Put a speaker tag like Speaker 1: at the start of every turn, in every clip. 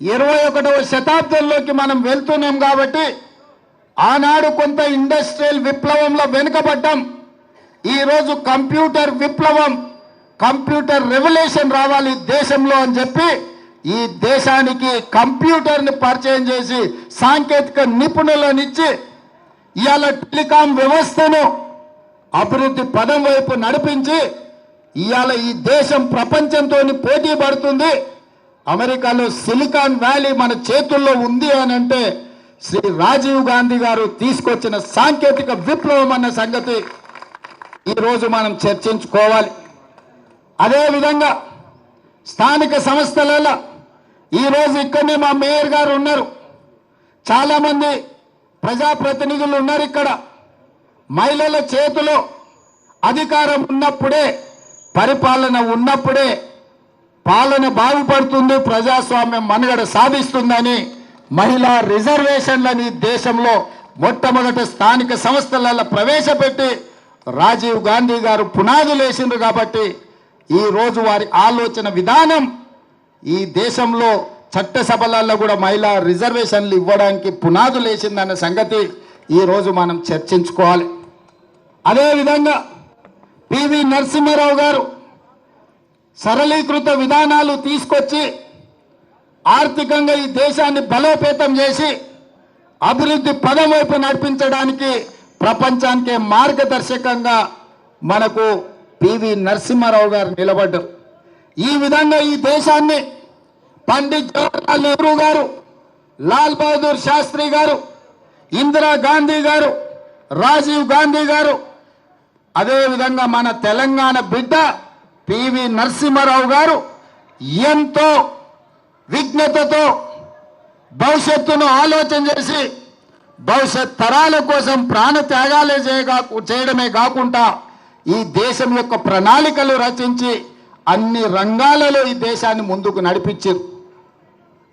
Speaker 1: ఇరవై ఒకటవ శతాబ్దంలోకి మనం వెళ్తున్నాం కాబట్టి ఆనాడు కొంత ఇండస్ట్రియల్ విప్లవంలో వెనుకబడ్డం. ఈరోజు కంప్యూటర్ విప్లవం కంప్యూటర్ రెవల్యూషన్ రావాలి దేశంలో అని చెప్పి ఈ దేశానికి కంప్యూటర్ని పరిచయం చేసి సాంకేతిక నిపుణులనిచ్చి ఇవాళ టెలికాం వ్యవస్థను అభివృద్ధి పదం వైపు నడిపించి ఇవాళ ఈ దేశం ప్రపంచంతో పోటీ పడుతుంది అమెరికాలో సిలికాన్ వ్యాలీ మన చేతుల్లో ఉంది అని అంటే శ్రీ రాజీవ్ గాంధీ గారు తీసుకొచ్చిన సాంకేతిక విప్లవం అన్న సంగతి ఈరోజు మనం చర్చించుకోవాలి. అదేవిధంగా స్థానిక సంస్థలలో ఈరోజు ఇక్కడనే మా మేయర్ గారు ఉన్నారు. చాలామంది ప్రజాప్రతినిధులు ఉన్నారు ఇక్కడ. మహిళల చేతిలో అధికారం ఉన్నప్పుడే పరిపాలన ఉన్నప్పుడే పాలన బాగుపడుతుంది ప్రజాస్వామ్యం మనుగడ సాధిస్తుందని మహిళా రిజర్వేషన్లని దేశంలో మొట్టమొదట స్థానిక సంస్థలలో ప్రవేశపెట్టి రాజీవ్ గాంధీ గారు పునాదులు వేసిండ్రు కాబట్టి ఈ రోజు వారి ఆలోచన విధానం ఈ దేశంలో చట్టసభలలో కూడా మహిళా రిజర్వేషన్లు ఇవ్వడానికి పునాదులు వేసిందన్న సంగతి ఈరోజు మనం చర్చించుకోవాలి. అదేవిధంగా పివి నరసింహారావు గారు సరళీకృత విధానాలు తీసుకొచ్చి ఆర్థికంగా ఈ దేశాన్ని బలోపేతం చేసి అభివృద్ధి పదం వైపు నడిపించడానికి ప్రపంచానికే మార్గదర్శకంగా మనకు పివి నరసింహారావు గారు నిలబడ్డారు. ఈ విధంగా ఈ దేశాన్ని పండిత్ జవహర్లాల్ నెహ్రూ గారు లాల్ బహదూర్ శాస్త్రి గారు ఇందిరా గాంధీ గారు రాజీవ్ గాంధీ గారు అదేవిధంగా మన తెలంగాణ బిడ్డ పివి నరసింహారావు గారు ఎంతో విఘ్నతతో భవిష్యత్తును ఆలోచన చేసి భవిష్యత్ తరాల కోసం ప్రాణ త్యాగాలే చేయగా చేయడమే కాకుండా ఈ దేశం యొక్క ప్రణాళికలు రచించి అన్ని రంగాలలో ఈ దేశాన్ని ముందుకు నడిపించారు.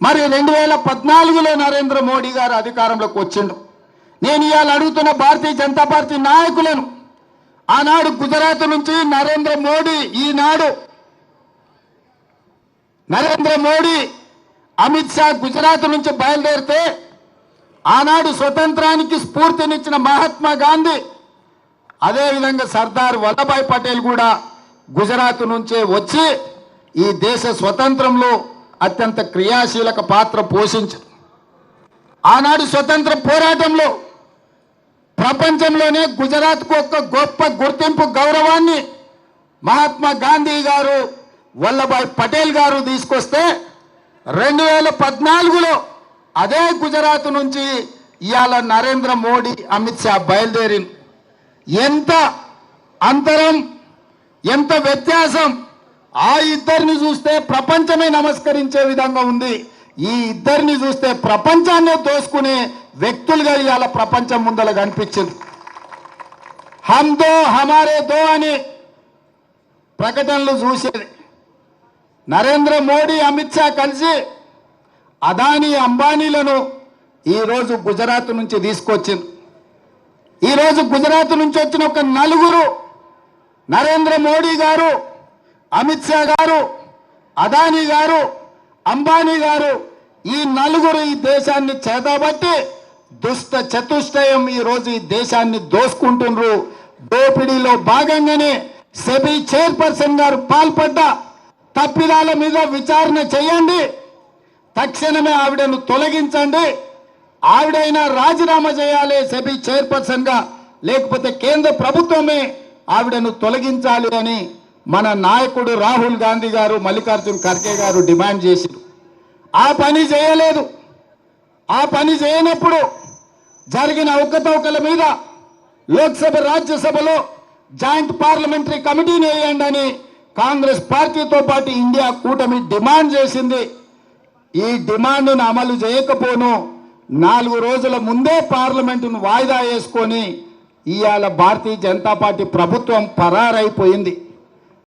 Speaker 1: మరి రెండు వేల పద్నాలుగులో నరేంద్ర మోడీ గారు అధికారంలోకి వచ్చిండు. నేను ఇవాళ అడుగుతున్న భారతీయ జనతా పార్టీ నాయకులను ఆనాడు గుజరాత్ నుంచి నరేంద్ర మోడీ ఈనాడు నరేంద్ర మోడీ అమిత్ షా గుజరాత్ నుంచి బయలుదేరితే ఆనాడు స్వతంత్రానికి స్ఫూర్తినిచ్చిన మహాత్మా గాంధీ అదేవిధంగా సర్దార్ వల్లభాయ్ పటేల్ కూడా గుజరాత్ నుంచే వచ్చి ఈ దేశ స్వతంత్రంలో అత్యంత క్రియాశీలక పాత్ర పోషించారు. ఆనాడు స్వతంత్ర పోరాటంలో ప్రపంచంలోనే గుజరాత్కు ఒక గొప్ప గుర్తింపు గౌరవాన్ని మహాత్మా గాంధీ గారు వల్లభాయ్ పటేల్ గారు తీసుకొస్తే రెండు వేల పద్నాలుగులో అదే గుజరాత్ నుంచి ఇవాళ నరేంద్ర మోడీ అమిత్ షా బయలుదేరి. ఎంత అంతరం ఎంత వ్యత్యాసం ఆ ఇద్దరిని చూస్తే ప్రపంచమే నమస్కరించే విధంగా ఉంది. ఈ ఇద్దరిని చూస్తే ప్రపంచాన్ని దోసుకునే వ్యక్తులుగా ఇవాళ ప్రపంచం ముందల కనిపించింది. హమ్ దో హమారే దో అని ప్రకటనలు చూసేది. నరేంద్ర మోడీ అమిత్ షా కలిసి అదానీ అంబానీలను ఈరోజు గుజరాత్ నుంచి తీసుకొచ్చింది. ఈరోజు గుజరాత్ నుంచి వచ్చిన ఒక నలుగురు నరేంద్ర మోడీ గారు అమిత్ షా గారు అదానీ గారు అంబానీ గారు ఈ నలుగురు ఈ దేశాన్ని చేతబట్టి దుష్ట చతుష్టయం ఈ రోజు ఈ దేశాన్ని దోసుకుంటుండ్రు. దోపిడీలో భాగంగానే సెబీ చైర్పర్సన్ గారు పాల్పడ్డ తప్పిదాల మీద విచారణ చేయండి. తక్షణమే ఆవిడను తొలగించండి. ఆవిడైనా రాజీనామా చేయాలి సెబీ చైర్పర్సన్గా. లేకపోతే కేంద్ర ప్రభుత్వమే ఆవిడను తొలగించాలి అని మన నాయకుడు రాహుల్ గాంధీ గారు మల్లికార్జున్ ఖర్గే గారు డిమాండ్ చేశారు. ఆ పని చేయలేదు. ఆ పని చేయనప్పుడు జరిగిన అవకతవకల మీద లోక్సభ రాజ్యసభలో జాయింట్ పార్లమెంటరీ కమిటీని వేయండి అని కాంగ్రెస్ పార్టీతో పాటు ఇండియా కూటమి డిమాండ్ చేసింది. ఈ డిమాండ్ను అమలు చేయకపోను. నాలుగు రోజుల ముందే పార్లమెంటును వాయిదా వేసుకొని ఇవాళ భారతీయ జనతా పార్టీ ప్రభుత్వం పరారైపోయింది.